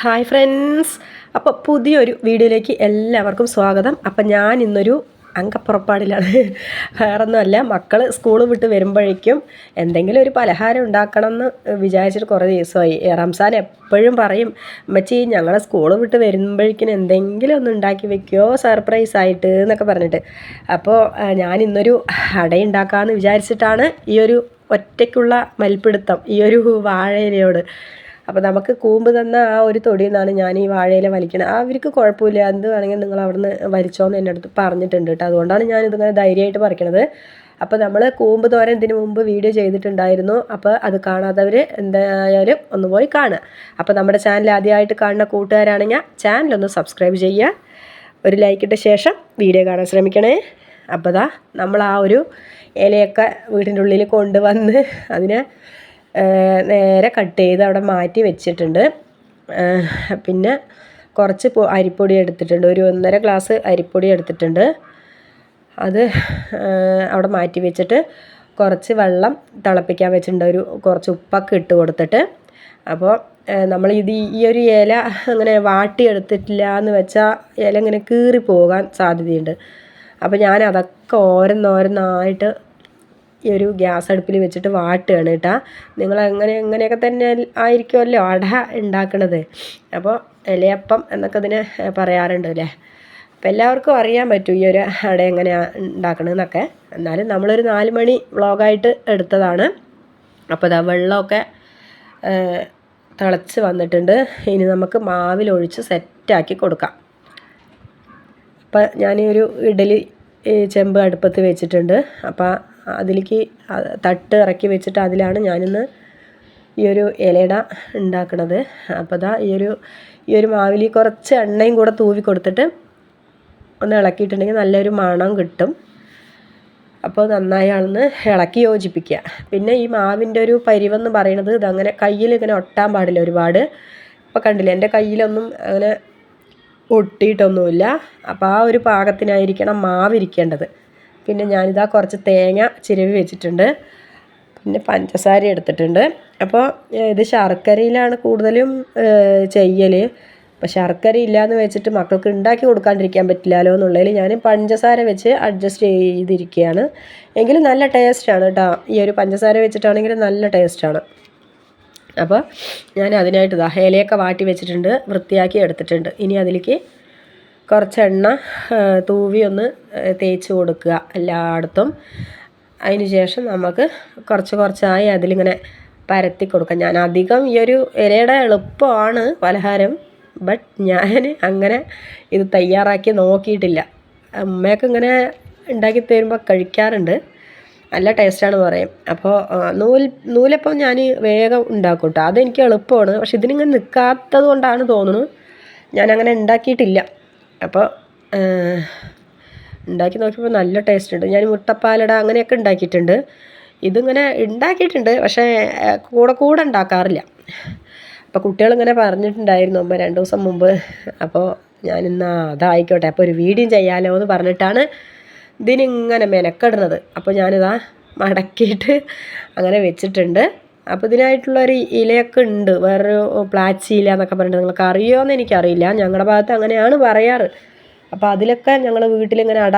Hi friends അപ്പോൾ പുതിയൊരു വീഡിയോയിലേക്ക് എല്ലാവർക്കും സ്വാഗതം. അപ്പം ഞാൻ ഇന്നൊരു അങ്കപ്പുറപ്പാടിലാണ് വേറൊന്നുമല്ല മക്കൾ സ്കൂൾ വിട്ട് വരുമ്പോഴേക്കും എന്തെങ്കിലും ഒരു പലഹാരം ഉണ്ടാക്കണം എന്ന് വിചാരിച്ചിട്ട് കുറേ ദിവസമായി. റംസാൻ എപ്പോഴും പറയും മച്ചി ഞങ്ങളെ സ്കൂൾ വിട്ട് വരുമ്പോഴേക്കും എന്തെങ്കിലും ഒന്ന് ഉണ്ടാക്കി വെക്കുമോ സർപ്രൈസ് ആയിട്ട് എന്നൊക്കെ പറഞ്ഞിട്ട്. അപ്പോൾ ഞാൻ ഇന്നൊരു അട ഉണ്ടാക്കാമെന്ന് വിചാരിച്ചിട്ടാണ് ഈ ഒരു ഒറ്റയ്ക്കുള്ള മൽപ്പിടുത്തം ഈ ഒരു വാഴയിലയോട്. അപ്പോൾ നമുക്ക് കൂമ്പ് തന്ന ആ ഒരു തൊടിയിൽ നിന്നാണ് ഞാൻ ഈ വാഴയില വലിക്കണത് അവർക്ക് കുഴപ്പമില്ല. എന്ത് വേണമെങ്കിൽ നിങ്ങൾ അവിടുന്ന് വലിച്ചോന്ന് എന്റെ അടുത്ത് പറഞ്ഞിട്ടുണ്ട് കേട്ടോ. അതുകൊണ്ടാണ് ഞാൻ ഇതിങ്ങനെ ധൈര്യമായിട്ട് പറിക്കണത്. അപ്പോൾ നമ്മൾ കൂമ്പ് തോരൻ ഇതിന് മുമ്പ് വീഡിയോ ചെയ്തിട്ടുണ്ടായിരുന്നു. അപ്പോൾ അത് കാണാത്തവർ എന്തായാലും ഒന്ന് പോയി കാണുക. അപ്പോൾ നമ്മുടെ ചാനൽ ആദ്യമായിട്ട് കാണുന്ന കൂട്ടുകാരാണെങ്കിൽ ചാനലൊന്ന് സബ്സ്ക്രൈബ് ചെയ്യുക. ഒരു ലൈക്കിട്ട ശേഷം വീഡിയോ കാണാൻ ശ്രമിക്കണേ. അപ്പോൾ ദാ നമ്മൾ ആ ഒരു ഇലയൊക്കെ വീടിന്റെ ഉള്ളിൽ കൊണ്ടുവന്ന് അതിനെ നേരെ കട്ട് ചെയ്ത് അവിടെ മാറ്റി വെച്ചിട്ടുണ്ട്. പിന്നെ കുറച്ച് അരിപ്പൊടി എടുത്തിട്ടുണ്ട്. ഒരു ഒന്നര ഗ്ലാസ് അരിപ്പൊടി എടുത്തിട്ടുണ്ട്. അത് അവിടെ മാറ്റി വെച്ചിട്ട് കുറച്ച് വെള്ളം തിളപ്പിക്കാൻ വെച്ചിട്ടുണ്ട്. ഒരു കുറച്ച് ഉപ്പൊക്കെ ഇട്ട് കൊടുത്തിട്ട്. അപ്പോൾ നമ്മൾ ഇത് ഈ- ഒരു ഇല അങ്ങനെ വാട്ടിയെടുത്തിട്ടില്ല എന്ന് വെച്ചാൽ ഇല ഇങ്ങനെ കീറി പോകാൻ സാധ്യതയുണ്ട്. അപ്പോൾ ഞാൻ അതൊക്കെ ഓരോന്നോരോന്നായിട്ട് ഈ ഒരു ഗ്യാസ് അടുപ്പിൽ വെച്ചിട്ട് വാട്ടുകയാണ് കേട്ടോ. നിങ്ങൾ അങ്ങനെ അങ്ങനെയൊക്കെ തന്നെ ആയിരിക്കുമല്ലോ അട ഉണ്ടാക്കണത്. അപ്പോൾ ഇലയപ്പം എന്നൊക്കെ അതിന് പറയാറുണ്ട് അല്ലേ? അപ്പോൾ എല്ലാവർക്കും അറിയാൻ പറ്റും ഈ ഒരു അട എങ്ങനെയാണ് ഉണ്ടാക്കണതെന്നൊക്കെ. എന്നാലും നമ്മളൊരു നാല് മണി വ്ളോഗായിട്ട് എടുത്തതാണ്. അപ്പോൾ ഇതാ വെള്ളമൊക്കെ തിളച്ച് വന്നിട്ടുണ്ട്. ഇനി നമുക്ക് മാവിലൊഴിച്ച് സെറ്റാക്കി കൊടുക്കാം. അപ്പം ഞാൻ ഒരു ഇഡലി ചെമ്പ് അടുപ്പത്ത് വെച്ചിട്ടുണ്ട്. അപ്പം അതിലേക്ക് തട്ട് ഇറക്കി വെച്ചിട്ട് അതിലാണ് ഞാനിന്ന് ഈ ഒരു ഇലയിട ഉണ്ടാക്കണത്. അപ്പോൾ ദാ ഈ ഒരു ഈ ഒരു മാവിൽ കുറച്ച് എണ്ണയും കൂടെ തൂവി കൊടുത്തിട്ട് ഒന്ന് ഇളക്കിയിട്ടുണ്ടെങ്കിൽ നല്ലൊരു മണം കിട്ടും. അപ്പോൾ നന്നായി അളന്ന് ഇളക്കി യോജിപ്പിക്കുക. പിന്നെ ഈ മാവിന്റെ ഒരു പരിവെന്ന് പറയുന്നത് ഇതങ്ങനെ കയ്യിൽ ഇങ്ങനെ ഒട്ടാൻ പാടില്ല ഒരുപാട്. ഇപ്പോൾ കണ്ടില്ലേ എന്റെ കയ്യിലൊന്നും അങ്ങനെ ഒട്ടിയിട്ടൊന്നുമില്ല. അപ്പോൾ ആ ഒരു പാകത്തിനായിരിക്കണം മാവ് ഇരിക്കേണ്ടത്. പിന്നെ ഞാനിതാ കുറച്ച് തേങ്ങ ചിരവി വെച്ചിട്ടുണ്ട്. പിന്നെ പഞ്ചസാര എടുത്തിട്ടുണ്ട്. അപ്പോൾ ഇത് ശർക്കരയിലാണ് കൂടുതലും ചെയ്യൽ അപ്പോൾ ശർക്കര ഇല്ലയെന്ന് വെച്ചിട്ട് മക്കൾക്ക് ഉണ്ടാക്കി കൊടുക്കാണ്ടിരിക്കാൻ പറ്റില്ലല്ലോ എന്നുള്ളതിൽ ഞാൻ പഞ്ചസാര വെച്ച് അഡ്ജസ്റ്റ് ചെയ്തിരിക്കുകയാണ്. എങ്കിലും നല്ല ടേസ്റ്റാണ് കേട്ടോ ഈ ഒരു പഞ്ചസാര വെച്ചിട്ടാണെങ്കിൽ നല്ല ടേസ്റ്റാണ് അപ്പോൾ ഞാൻ അതിനായിട്ട് ഇതാ ഇലയൊക്കെ വാട്ടി വെച്ചിട്ടുണ്ട്. വൃത്തിയാക്കി എടുത്തിട്ടുണ്ട്. ഇനി അതിലേക്ക് കുറച്ച് എണ്ണ തൂവി ഒന്ന് തേച്ച് കൊടുക്കുക എല്ലായിടത്തും. അതിന് ശേഷം നമുക്ക് കുറച്ച് കുറച്ചായി അതിലിങ്ങനെ പരത്തി കൊടുക്കാം. ഞാൻ അധികം ഈ ഒരു ഇലയുടെ എളുപ്പമാണ് പലഹാരം ബട്ട് ഞാൻ അങ്ങനെ ഇത് തയ്യാറാക്കി നോക്കിയിട്ടില്ല. അമ്മയൊക്കെ ഇങ്ങനെ ഉണ്ടാക്കി തരുമ്പോൾ കഴിക്കാറുണ്ട്. നല്ല ടേസ്റ്റാണ് പറയും. അപ്പോൾ നൂൽ നൂലപ്പം ഞാൻ വേഗം ഉണ്ടാക്കും കേട്ടോ അതെനിക്ക് എളുപ്പമാണ്. പക്ഷെ ഇതിനിങ്ങനെ നിൽക്കാത്തത് കൊണ്ടാണ് തോന്നുന്നു ഞാനങ്ങനെ ഉണ്ടാക്കിയിട്ടില്ല. അപ്പോൾ ഉണ്ടാക്കി നോക്കിയപ്പോൾ നല്ല ടേസ്റ്റ് ഉണ്ട്. ഞാൻ മുട്ടപ്പാലട അങ്ങനെയൊക്കെ ഉണ്ടാക്കിയിട്ടുണ്ട്. ഇതിങ്ങനെ ഉണ്ടാക്കിയിട്ടുണ്ട് പക്ഷേ കൂടെ കൂടെ ഉണ്ടാക്കാറില്ല. അപ്പോൾ കുട്ടികളിങ്ങനെ പറഞ്ഞിട്ടുണ്ടായിരുന്നു അമ്മ രണ്ട് ദിവസം മുമ്പ് അപ്പോൾ ഞാനിന്നാ അതായിക്കോട്ടെ അപ്പോൾ ഒരു വീഡിയോ ചെയ്യാലോ എന്ന് പറഞ്ഞിട്ടാണ് ഇതിനിങ്ങനെ മെനക്കെടുന്നത്. അപ്പോൾ ഞാനിതാ മടക്കിയിട്ട് അങ്ങനെ വെച്ചിട്ടുണ്ട്. അപ്പോൾ ഇതിനായിട്ടുള്ളൊരു ഇലയൊക്കെ ഉണ്ട്. വേറൊരു പ്ലാച്ചി ഇല എന്നൊക്കെ പറഞ്ഞിട്ട് നിങ്ങൾക്ക് അറിയുമോ എനിക്കറിയില്ല. ഞങ്ങളുടെ ഭാഗത്ത് അങ്ങനെയാണ് പറയാറ്. അപ്പോൾ അതിലൊക്കെ ഞങ്ങൾ വീട്ടിലിങ്ങനെ അട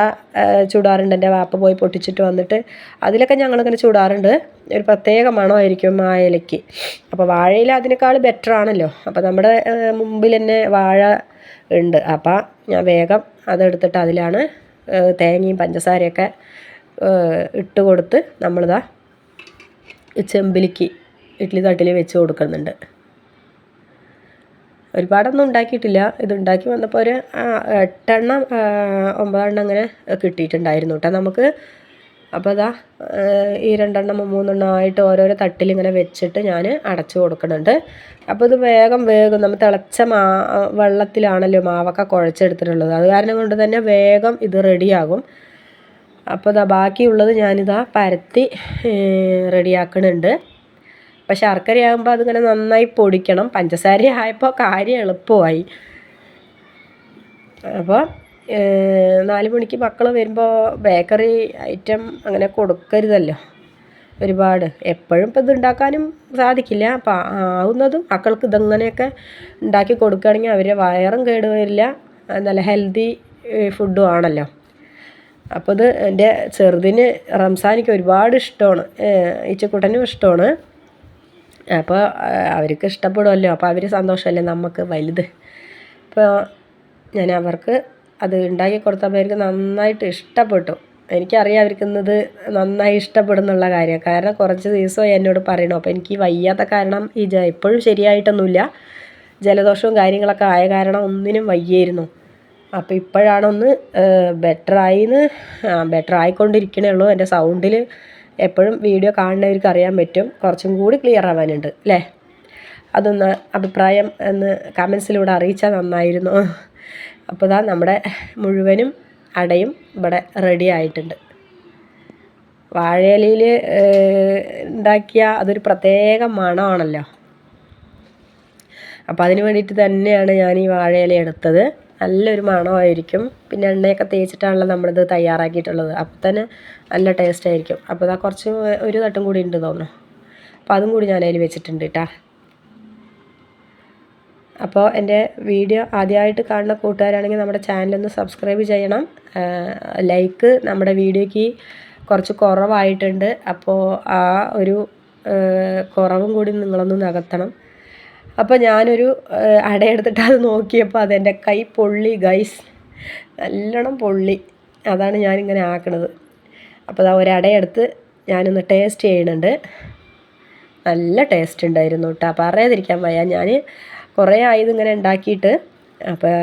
ചൂടാറുണ്ട്. എന്റെ വാപ്പ പോയി പൊട്ടിച്ചിട്ട് വന്നിട്ട് അതിലൊക്കെ ഞങ്ങളിങ്ങനെ ചൂടാറുണ്ട്. ഒരു പ്രത്യേക മണമായിരിക്കും ആ ഇലയ്ക്ക്. അപ്പോൾ വാഴയില അതിനേക്കാൾ ബെറ്റർ ആണല്ലോ. അപ്പോൾ നമ്മുടെ മുമ്പിൽ തന്നെ വാഴ ഉണ്ട്. അപ്പോൾ ഞാൻ വേഗം അതെടുത്തിട്ട് അതിലാണ് തേങ്ങയും പഞ്ചസാരയൊക്കെ ഇട്ട് കൊടുത്ത് നമ്മളിതാ ചെമ്പിലേക്ക് ഇഡ്ഡലി തട്ടിൽ വെച്ച് കൊടുക്കുന്നുണ്ട്. ഒരുപാടൊന്നും ഉണ്ടാക്കിയിട്ടില്ല. ഇത് ഉണ്ടാക്കി വന്നപ്പോൾ ഒരു എട്ടെണ്ണം ഒമ്പതെണ്ണം അങ്ങനെ കിട്ടിയിട്ടുണ്ടായിരുന്നു കേട്ടോ നമുക്ക്. അപ്പോൾ അതാ ഈ രണ്ടെണ്ണം മൂന്നെണ്ണം ആയിട്ട് ഓരോരോ തട്ടിൽ ഇങ്ങനെ വെച്ചിട്ട് ഞാൻ അടച്ചു കൊടുക്കുന്നുണ്ട്. അപ്പോൾ ഇത് വേഗം വേഗം നമ്മൾ തിളച്ച മാ വെള്ളത്തിലാണല്ലോ മാവൊക്കെ കുഴച്ചെടുത്തിട്ടുള്ളത്. അത് കാരണം കൊണ്ട് തന്നെ വേഗം ഇത് റെഡിയാകും അപ്പോൾ ഇതാ ബാക്കിയുള്ളത് ഞാനിതാ പരത്തി റെഡിയാക്കണുണ്ട്. അപ്പോൾ ശർക്കര ആകുമ്പോൾ അതിങ്ങനെ നന്നായി പൊടിക്കണം. പഞ്ചസാര ആയപ്പോൾ കാര്യം എളുപ്പമായി. അപ്പോൾ നാല് മണിക്ക് മക്കൾ വരുമ്പോൾ ബേക്കറി ഐറ്റം അങ്ങനെ കൊടുക്കരുതല്ലോ. ഒരുപാട്. എപ്പോഴും ഇപ്പം ഇത് ഉണ്ടാക്കാനും സാധിക്കില്ല. അപ്പം ആവുന്നതും മക്കൾക്ക് ഇതങ്ങനെയൊക്കെ ഉണ്ടാക്കി കൊടുക്കുകയാണെങ്കിൽ അവരെ വയറും കേടുവരില്ല. നല്ല ഹെൽത്തി ഫുഡും ആണല്ലോ. അപ്പോൾ ഇത് എന്റെ ചെറുതിന് റംസാനിക്ക് ഒരുപാട് ഇഷ്ടമാണ്. ഈച്ചക്കൂട്ടനും ഇഷ്ടമാണ്. അപ്പോൾ അവർക്ക് ഇഷ്ടപ്പെടുമല്ലോ. അപ്പോൾ അവർ സന്തോഷമല്ലേ നമുക്ക് വലുത്. അപ്പോൾ ഞാൻ അവർക്ക് അത് ഉണ്ടാക്കി കൊടുത്തപ്പോൾ അവർക്ക് നന്നായിട്ട് ഇഷ്ടപ്പെട്ടു. എനിക്കറിയാം അവർക്ക് ഇന്നത് നന്നായി ഇഷ്ടപ്പെടുന്നുള്ള കാര്യം. കാരണം കുറച്ച് ദിവസമായി എന്നോട് പറയണം. അപ്പോൾ എനിക്ക് വയ്യാത്ത കാരണം ഈ എപ്പോഴും ശരിയായിട്ടൊന്നുമില്ല. ജലദോഷവും കാര്യങ്ങളൊക്കെ ആയ കാരണം ഒന്നിനും വയ്യായിരുന്നു. അപ്പോൾ ഇപ്പോഴാണൊന്ന് ബെറ്ററായിന്ന് ബെറ്റർ ആയിക്കൊണ്ടിരിക്കണേ ഉള്ളൂ എന്റെ സൗണ്ടിൽ എപ്പോഴും വീഡിയോ കാണുന്നവർക്ക് അറിയാൻ പറ്റും. കുറച്ചും കൂടി ക്ലിയർ ആവാനുണ്ട് അല്ലേ അതൊന്ന് അഭിപ്രായം എന്ന് കമൻസിലൂടെ അറിയിച്ചാൽ നന്നായിരുന്നു. അപ്പോൾ ഇതാ നമ്മുടെ മുഴുവനും അടയും ഇവിടെ റെഡി ആയിട്ടുണ്ട്. വാഴയിലയിൽ ഉണ്ടാക്കിയ അതൊരു പ്രത്യേക മണമാണല്ലോ. അപ്പോൾ അതിന് വേണ്ടിയിട്ട് തന്നെയാണ് ഞാൻ ഈ വാഴയില എടുത്തത്. നല്ലൊരു മണമായിരിക്കും. പിന്നെ എണ്ണയൊക്കെ തേച്ചിട്ടാണല്ലോ നമ്മളിത് തയ്യാറാക്കിയിട്ടുള്ളത്. അപ്പോൾ തന്നെ നല്ല ടേസ്റ്റ് ആയിരിക്കും. അപ്പോൾ ഇതാ കുറച്ച് ഒരു തട്ടും കൂടി ഉണ്ട് തോന്നുന്നു. അപ്പോൾ അതും കൂടി ഞാൻ അതിൽ വെച്ചിട്ടുണ്ട് കേട്ടോ അപ്പോൾ എന്റെ വീഡിയോ ആദ്യമായിട്ട് കാണുന്ന കൂട്ടുകാരാണെങ്കിൽ നമ്മുടെ ചാനലൊന്ന് സബ്സ്ക്രൈബ് ചെയ്യണം. ലൈക്ക് നമ്മുടെ വീഡിയോയ്ക്ക് കുറച്ച് കുറവായിട്ടുണ്ട്. അപ്പോൾ ആ ഒരു കുറവും കൂടി നിങ്ങളൊന്ന് നികത്തണം അപ്പോൾ ഞാനൊരു അടയെടുത്തിട്ട് അത് നോക്കിയപ്പോൾ അതെന്റെ കൈ പൊള്ളി ഗൈസ് നല്ലോണം പൊള്ളി. അതാണ് ഞാനിങ്ങനെ ആക്കണത്. അപ്പോൾ അതാ ഒരടയെടുത്ത് ഞാനൊന്ന് ടേസ്റ്റ് ചെയ്യുന്നുണ്ട്. നല്ല ടേസ്റ്റ് ഉണ്ടായിരുന്നു കേട്ടോ പറയാതിരിക്കാൻ വയ്യ. ഞാൻ കുറേ ആയത് ഇങ്ങനെ ഉണ്ടാക്കിയിട്ട് അപ്പോൾ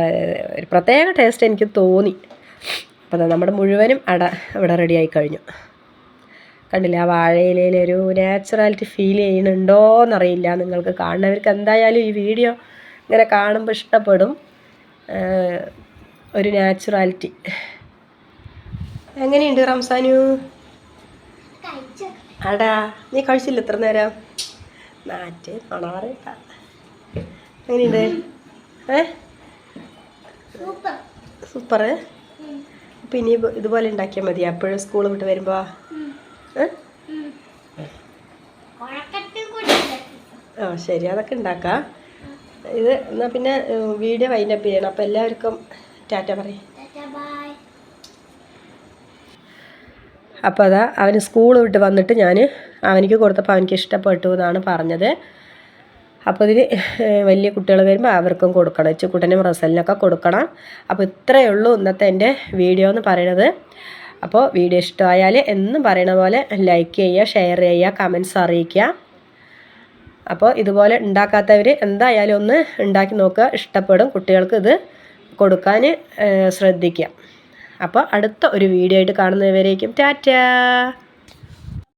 ഒരു പ്രത്യേക ടേസ്റ്റ് എനിക്ക് തോന്നി. അപ്പോൾ നമ്മുടെ മുഴുവനും അട ഇവിടെ റെഡിയായി കഴിഞ്ഞു. കണ്ടില്ല? ആ വാഴയിലയിൽ ഒരു നാച്ചുറാലിറ്റി ഫീൽ ചെയ്യുന്നുണ്ടോ എന്നറിയില്ല നിങ്ങൾക്ക് കാണുന്നവർക്ക് എന്തായാലും ഈ വീഡിയോ ഇങ്ങനെ കാണുമ്പോൾ ഇഷ്ടപ്പെടും. ഒരു നാച്ചുറാലിറ്റി. എങ്ങനെയുണ്ട് റംസാനു? അടാ നീ കഴിച്ചില്ല ഇത്ര നേരം? നാറ്റ് നുണ എങ്ങനെയുണ്ട്? ഏ? സൂപ്പർ. പിന്നെ ഇതുപോലെ ഉണ്ടാക്കിയാൽ മതി. അപ്പോഴും സ്കൂൾ വിട്ട് വരുമ്പോൾ ആ ശരി അതൊക്കെ ഉണ്ടാക്കാം. ഇത് എന്നാൽ പിന്നെ വീഡിയോ വൈൻഡപ്പ് ചെയ്യണം. അപ്പോൾ എല്ലാവർക്കും ടാറ്റ പറയും. അപ്പോൾ അതാ അവന് സ്കൂൾ വിട്ട് വന്നിട്ട് ഞാൻ അവനിക്ക് കൊടുത്തപ്പോൾ അവനിക്ക് ഇഷ്ടപ്പെട്ടു എന്നാണ് പറഞ്ഞത്. അപ്പോൾ ഇതിന് വലിയ കുട്ടികൾ വരുമ്പോൾ അവർക്കും കൊടുക്കണം. ഇച്ചുക്കുട്ടനും റസലിനൊക്കെ കൊടുക്കണം. അപ്പോൾ ഇത്രയേ ഉള്ളൂ ഇന്നത്തെ എന്റെ വീഡിയോ എന്ന് പറയുന്നത്. അപ്പോൾ വീഡിയോ ഇഷ്ടമായാൽ എന്നും പറയണ പോലെ ലൈക്ക് ചെയ്യുക ഷെയർ ചെയ്യുക കമൻസ് അറിയിക്കുക. അപ്പോൾ ഇതുപോലെ ഉണ്ടാക്കാത്തവർ എന്തായാലും ഒന്ന് ഉണ്ടാക്കി നോക്കുക. ഇഷ്ടപ്പെടും കുട്ടികൾക്ക് ഇത് കൊടുക്കാൻ ശ്രദ്ധിക്കുക. അപ്പോൾ അടുത്ത ഒരു വീഡിയോ ആയിട്ട് കാണുന്നവരേക്കും ടാറ്റാ!